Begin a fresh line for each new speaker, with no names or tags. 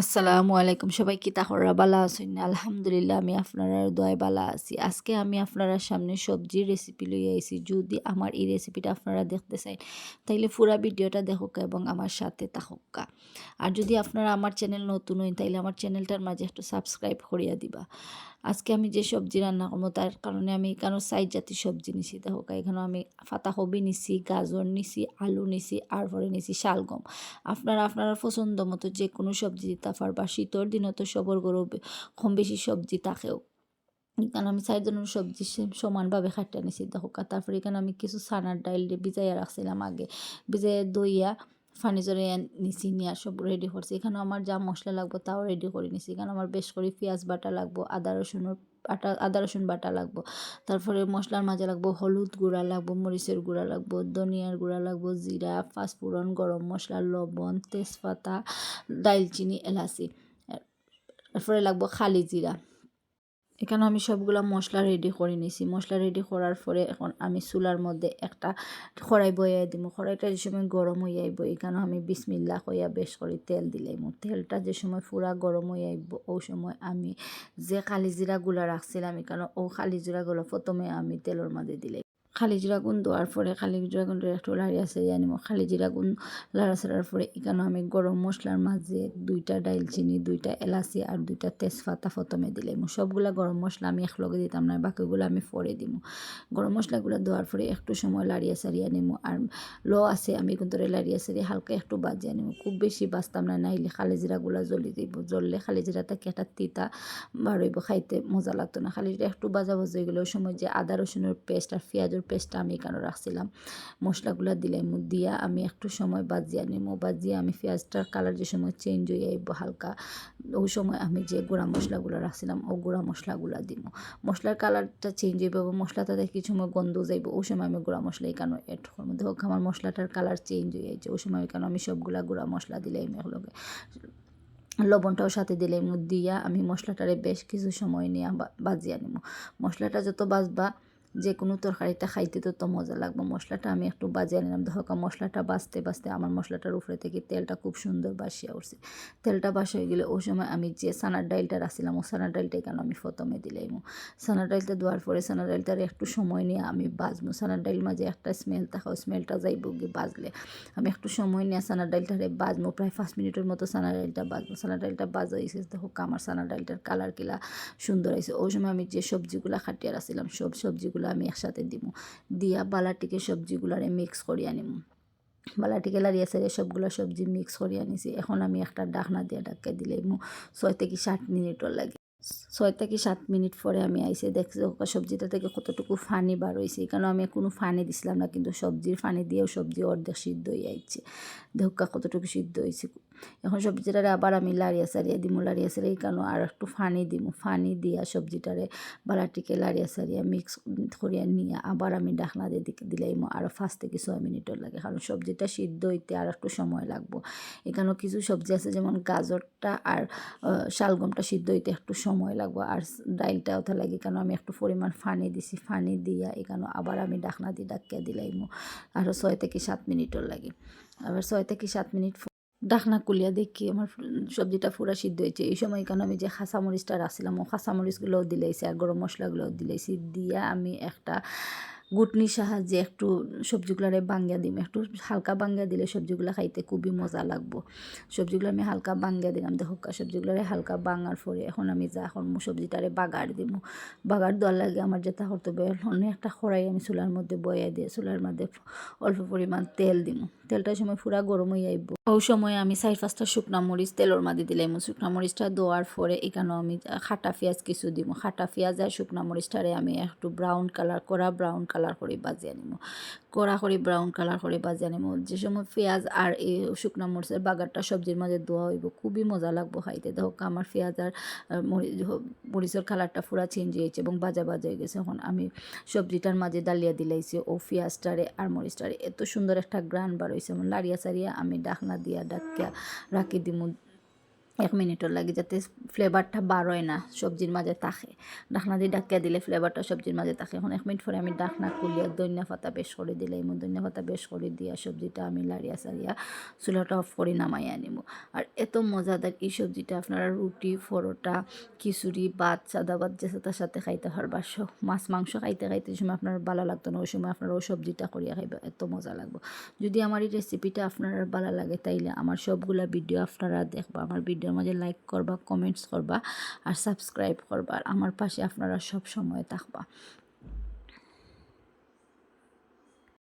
আসসালামু আলাইকুম। সবাই কি তাহরা বালা আছেন? আলহামদুলিল্লাহ, আমি আপনারা দোয়াই বালা আছি। আজকে আমি আপনারা সামনে সবজির রেসিপি লই আইছি। যদি আমার এই রেসিপিটা আপনারা দেখতে চাই তাইলে পুরা ভিডিওটা দেখুক এবং আমার সাথে তাহকা আর যদি আপনারা আমার চ্যানেল নতুন হই তাইলে আমার চ্যানেলটার মাঝে একটু সাবস্ক্রাইব করিয়া দিবা। আজকে আমি যে সবজি রান্না করব, তার কারণে আমি এখানেও সাইজ জাতি সবজি নিছি? দেখো এখানেও আমি ফাতাকপি নিছি, গাজর নিছি, আলু নিছি আর পরে নিছি, শালগম। আপনারা আপনারা পছন্দ মতো যে কোনো সবজি দিতে পারবা শীতর দিনও তো সবর গরু কম বেশি সবজি থাকেও। এখানে আমি চার ধরনের সবজি সমানভাবে খাটিয়ে নিছি। দেখো, তারপরে এখানে আমি কিছু সানার ডাইল ভিজাইয়া রাখছিলাম আগে। ভিজাইয়া দইয়া ফানি জরে নিছি, নিয়ে সব রেডি করছি। এখানেও আমার যা মশলা লাগবো তাও রেডি করে নিছি। এখানে আমার বেশ করে পেঁয়াজ বাটা লাগবো, আদা রসুনের বাটা আদা, রসুন বাটা লাগবো। তারপরে মশলার মাঝে লাগবো হলুদ গুঁড়া লাগবো, মরিচের গুঁড়া লাগবো, ধনিয়ার গুঁড়া লাগবো, জিরা, পাঁচফোড়ন, গরম মশলা, লবণ, তেজপাতা, দালচিনি, এলাচি। তারপরে লাগবো খালি জিরা। এখানে আমি সবগুলো মশলা রেডি করে নিছি। মশলা রেডি করার পরে এখন আমি চুলার মধ্যে একটা খড়াই বইয়াই দিব। খড়াইটা যে সময় গরম হয়ে আইব এখানে আমি বিসমিল্লা কইয়া বেশ করে তেল দিলাম। তেলটা যে সময় পুরা গরম হয়ে আইব, ও সময় আমি যে কালিজিরাগুলো রাখছিলাম এখানে, ও খালি জিরাগুলো প্রথমে আমি তেলের মধ্যে দিলাই খালি জিরা গুণ দেওয়ার পরে খালি জিরা গুণ একটু লাড়িয়া সারিয়ে আনিব খালি জিরা গুণ লাড়া সারার পরে এখানে আমি গরম মশলার মাঝে দুইটা ডাইলচিনি দুইটা এলাচি আর দুইটা তেজপাতা প্রথমে দিলাম। সবগুলা গরম মশলা আমি একলগে দিতাম না, বাকিগুলো আমি পরে দিব গরম মশলাগুলো দেওয়ার পরে একটু সময় লাড়িয়া সারিয়ে নিব আর ল আছে, আমি কিন্তু লাড়িয়া সারিয়ে হালকা একটু বাজিয়ে নিব খুব বেশি বাঁচতাম না, নাইলে খালি জিরাগুলো জ্বলি দিব। জ্বললে খালি জিরাটা কেটা তিতা বাড়ইব, খাইতে মজা লাগতো না। খালি জিরা একটু বাজা বাজা গেলে ওই সময় যে আদা রসুনের পেস্ট আর পেঁয়াজের পেস্টটা আমি এখানে রাখছিলাম। মশলাগুলো দিলাম দিয়া আমি একটু সময় বাজিয়ে নিমো। বাজিয়ে আমি পেঁয়াজটার কালার যে সময় চেঞ্জ হয়ে আইব হালকা, ওই সময় আমি যে গুঁড়া মশলাগুলো রাখছিলাম, ও গুঁড়া মশলাগুলো দিব মশলার কালারটা চেঞ্জ হইব এবং মশলাটাতে কিছু সময় গন্ধ যাইব, ওই সময় আমি গুঁড়া মশলা এখানে এড করব। দেখো, আমার মশলাটার কালার চেঞ্জ হয়ে যাচ্ছে ওই সময় এখানে আমি সবগুলা গুঁড়া মশলা দিলাম এগুলোকে লবণটাও সাথে দিলে দিয়া আমি মশলাটারে বেশ কিছু সময় নিয়ে বাজিয়ে নিব মশলাটা যত বাজবা যে কোনো তরকারিটা খাইতে তো মজা লাগবে। মশলাটা আমি একটু বাজিয়ে নিলাম। দেখো মশলাটা বাঁচতে বাঁচতে আমার মশলাটার উপরে থেকে তেলটা খুব সুন্দর বাসিয়া উঠছে। তেলটা বাসা হয়ে গেলে ওই সময় আমি যে সানার ডাইলটা রাখছিলাম ও সানার ডাইলটা কেন আমি প্রথমে দিলাম? সানার ডাইলটা দেওয়ার পরে সানার ডাইলটার একটু সময় নিয়ে আমি বাজবো। সানার ডাইল মাঝে একটা স্মেল থাকে স্মেলটা যাইব গিয়ে বাজলে। আমি একটু সময় নিয়ে সানার ডাইলটারে বাজবো, প্রায় পাঁচ মিনিটের মতো সানার ডাইলটা বাজবো। সানার ডাইলটা বাজা হয়েছে দেখো আমার সানার ডাইলটার কালার কিলা সুন্দর হয়েছে। ওই সময় আমি যে সবজিগুলো খাটিয়ে রাখছিলাম সব সবজিগুলো আমি একসাথে দিব দিয়া বালাটিকে সবজিগুলারে মিক্স করিয়া আনিম। বালাটিকে লাড়িয়া সারিয়ে সবগুলো সবজি মিক্স করিয়া নিছি এখন আমি একটা ডাকনা দিয়ে ডাক্কা দিলে ছয় থেকে ষাট মিনিটও লাগে। ছয় থেকে সাত মিনিট পরে আমি আইসে দেখছি সবজিটা থেকে কতটুকু ফানি বার হয়েছে এখানে আমি কোনো ফানি দিছিলাম না, কিন্তু সবজির ফানি দিয়েও সবজি অর্ধেক সিদ্ধ হয়ে আইছে। দেখা কতটুকু সিদ্ধ হয়েছে এখন সবজিটারে আবার আমি লাড়িয়া সারিয়া দিমু, লাড়িয়া সারিয়া এখানে আর একটু ফানি দিমু। ফানি দিয়া সবজিটারে বালাটিকে লাড়িয়া সারিয়া মিক্স করিয়া নিয়ে আবার আমি ডাকনা দিয়ে দিকে দিলাইমু। আরও পাঁচ থেকে ছয় মিনিটও লাগে, কারণ সবজিটা সিদ্ধ হইতে আর একটু সময় লাগবো। এখানেও কিছু সবজি আছে, যেমন গাজরটা আর শালগমটা সিদ্ধ হইতে একটু সময় লাগবো। আর ডাইলটাও তো লাগে কেন আমি একটু পরিমাণ ফানি দিছি, ফানি দিয়া এখানে আবার আমি ডাকনা দিয়ে ডাকিয়া দিলাইমো। আরও ছয় থেকে সাত মিনিটও লাগে। আবার ছয় থেকে সাত মিনিট ডাকনা কুলিয়া দেখি আমার সবজিটা পুরা সিদ্ধ হয়েছে এই সময় কেন আমি যে খাঁচামরিচটা রাখছিলাম ও খাঁচামরিচগুলোও দিলাইছি আর গরম মশলাগুলোও দিলাইছি। দিয়া আমি একটা গুটনির সাহায্যে একটু সবজিগুলারে বাঙ্গিয়া দিম, একটু হালকা বাঙ্গিয়া দিলে সবজিগুলো খাইতে খুবই মজা লাগবো। সবজিগুলো আমি হালকা বাঙ্গিয়া দিলাম, দেখো সবজিগুলোরে হালকা বাঙার পরে এখন আমি যা এখন সবজিটারে বাগার দিব বাগার দেওয়ার লাগে আমার যেটা করতে হবে একটা খড়াই আমি চুলার মধ্যে বয়া দিয়ে চুলার মধ্যে অল্প পরিমাণ তেল দিব তেলটার সময় পুরা গরম হয়ে আইব। ওই সময় আমি চার পাঁচটা শুকনা মরিচ তেলের মাঝে দিলাম শুকনা মরিচটা দেওয়ার পরে এখানেও আমি খাটা পেঁয়াজ কিছু দিব খাটা পেঁয়াজ আর শুকনা মরিচটারে আমি একটু ব্রাউন কালার করা ব্রাউন কালার করে বাজিয়ে নিব কড়া করে ব্রাউন কালার করে বাজিয়ে নিব যে সময় পেঁয়াজ আর এই শুকনা মরিচের বাগারটা সবজির মাঝে দোয়া হইব, খুবই মজা লাগবো খাইতে। দেখো, আমার পেঁয়াজ আর মরিচের কালারটা পুরা চেঞ্জ হয়েছে এবং বাজা বাজা হয়ে গেছে। এখন আমি সবজিটার মাঝে ডালিয়া দিলাইছি ও পেঁয়াজটারে আর মরিচটারে। এত সুন্দর একটা গ্রান বার হয়েছে লাড়িয়া সারিয়া আমি ডাকনা দিয়া ডাকিয়া রাখি দিমু। এক মিনিটর লাগে যাতে ফ্লেভারটা বার হয় না সবজির মাঝে থাকে। ডাকনা দিয়ে ডাকিয়া দিলে ফ্লেভারটা সবজির মাঝে থাকে। এখন এক মিনিট পরে আমি ডাকনা খুলিয়া ধনিয়া পাতা বেশ করে দিলে এমন ধনিয়া পাতা বেশ করে দিয়া সবজিটা আমি লাড়িয়া সারিয়া চুলাটা অফ করে নামাইয়া নিব আর এত মজাদার এই সবজিটা আপনারা রুটি, পরোটা, খিচুড়ি, ভাত, সাদা ভাত যে তার সাথে খাইতে পারবা। মাছ, মাংস খাইতে খাইতে সময় আপনার ভালো লাগতো না, ওই সময় আপনারা ওই সবজিটা করিয়া খাইবা। এত মজা লাগবে। যদি আমার এই রেসিপিটা আপনার ভালো লাগে তাইলে আমার সবগুলা ভিডিও আপনারা দেখবা। আমার ভিডিওর মাঝে লাইক করবা কমেন্টস করবা আর সাবস্ক্রাইব করবা। আমার পাশে আপনারা সব সময় থাকবা।